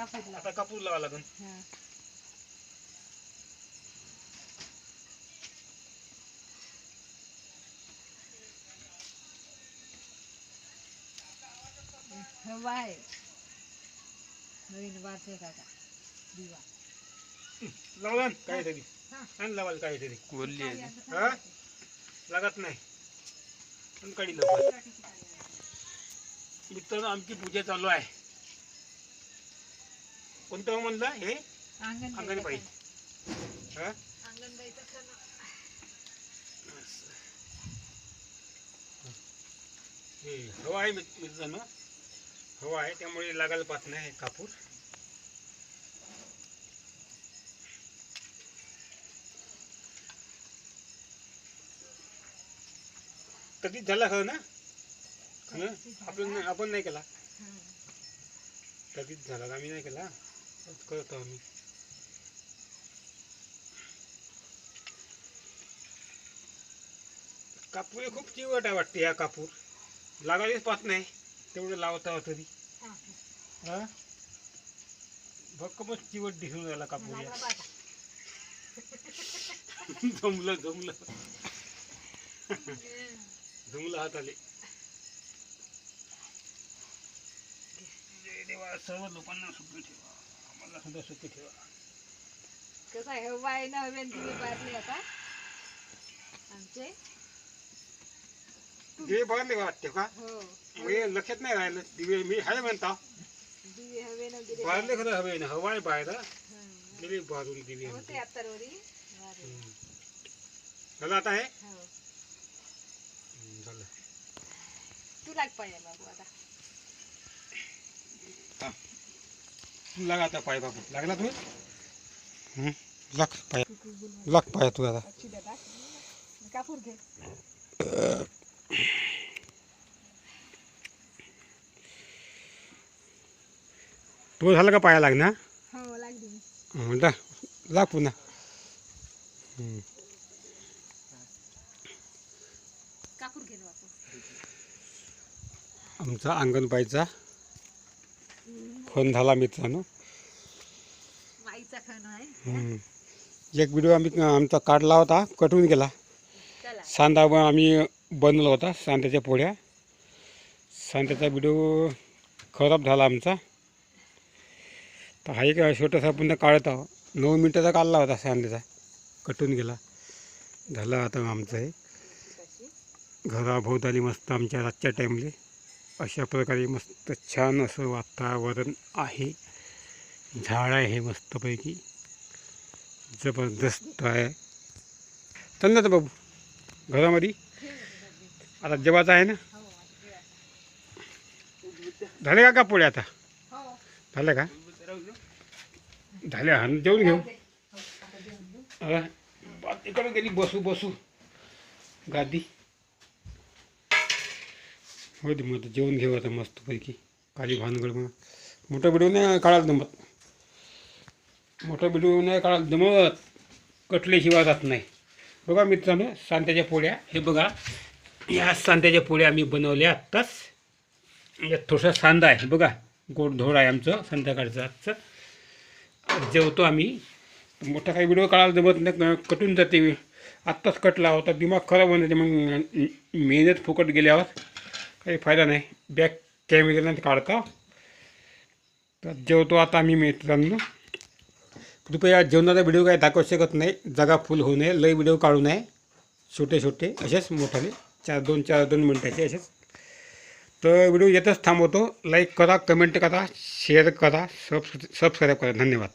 कापूस लावा आता कापूस लावा हं. हवा आहे नवीन वारसे काका. दिवा. काहीतरी. हा. आणि लावाल काहीतरी. बोलली आहे. ती. हा? लागत नाही. पण काढी लवकर. मित्रांनो आमची पूजा चालू आहे. कोणतं म्हणलं हे? अंगणबाई. हा? हे हवा आहे मित- मित्रांनो. हवा आहे त्यामुळे लागायला पाहत नाही हे कापूर कधीच झाला खरं ना? आपण नाही- आपण नाही केला. कधीच झाला? आम्ही नाही केला? करतो आम्ही. कापूर हे खूप चिवट आहे वाटते या कापूर. लागायलाच पाहत नाही. तेवढं लावता तरी हा. हा? भक्कमच चिवट दिसून राहिला कापूर या. जमलं जमलं. जमलं हात आले जय देवा सर्व लोकांना सुखी ठेवा. आम्हाला सुद्धा सुखी ठेवा कसं आहे हवा आहे ना हवेन दिवे पारले आता. आमचे. दिवे बघायला का वाटते का? हो. म्हणजे लक्षात नाही राहिलं. दिवे मी आहे म्हणता. दिवे हवेनं दिले बाहेरले खरं हवे ना. हवा आहे बाहेर. हं. दिवे बाहेरून दिवे होते आता रोरी. वारे. हम्म. झालं आता हो? हम्म, झालं. तू लाग पाहिजे बाबू. आता लागा आता पाय बाबू. लागला तुम्ही? हम्म, लाग पाय. लाग पाय तू आता. अच्छी दादा कापूर घे तू झालं का पाया लागणार हो हं, जा लाग पुन्हा. बापू आमचा अंगणबाईचा फोन झाला मित्रांनो. एक व्हिडिओ आम्ही आमचा काढला होता कटून गेला. सांदा आम्ही बनवला होता सांद्याच्या पोळ्या. सांद्याचा व्हिडिओ खराब झाला आमचा. तर हा एक छोटासा पुन्हा काढत आहो. नऊ मिनटाचा काढला होता सांद्याचा. कटून गेला. झालं आता आमचं हे. घराभोवताली मस्त आमच्या रातच्या टाईमले अशा प्रकारे मस्त छान असं वातावरण आहे. झाड आहे हे मस्तपैकी. जबरदस्त आहे. तर बाबू घरामध्ये? आता जेवायचं आहे ना? झाले का का पोळ्या आता? हो झाल्या का? झाल्या हा जेवून घेऊ. इकडे गेली बसू बसू. गादी. हो दे मग आता घेऊ आता मस्तपैकी. काली भानगड मग मोठा व्हिडिओ नाही काढायला जमत मोठा व्हिडिओ नाही काढायला जमत कटल्याशिवाय जात नाही. बघा मित्रांनो सांत्याच्या पोळ्या. हे बघा या सांत्याच्या पोळ्या आम्ही बनवल्या आत्ताच. यात थोडासा सांदा आहे. बघा गोडधोड आहे आमचं संध्याकाळचं आजचं. जेवतो आम्ही. मोठा काही व्हिडिओ काढायला जमत नाही कटून जाते. आत्ताच कटला होता. दिमाग खराब होऊन जाते. मग मेहनत फुकट गेल्यावर काही फायदा नाही. बॅक कॅमेऱ्यानं काढता. तर जेवतो आता आम्ही मित्रांनो. कृपया जेवणाचा व्हिडिओ काय दाखवू शकत नाही. जागा फुल होऊ नये. लय व्हिडिओ काढू नये. छोटे छोटे. असेच मोठाले. चार दोन चार दोन मिनटाचे असेच. तर व्हिडिओ येतच थांबवतो. लाईक करा कमेंट करा शेअर करा सब सबस्क्राईब करा. धन्यवाद.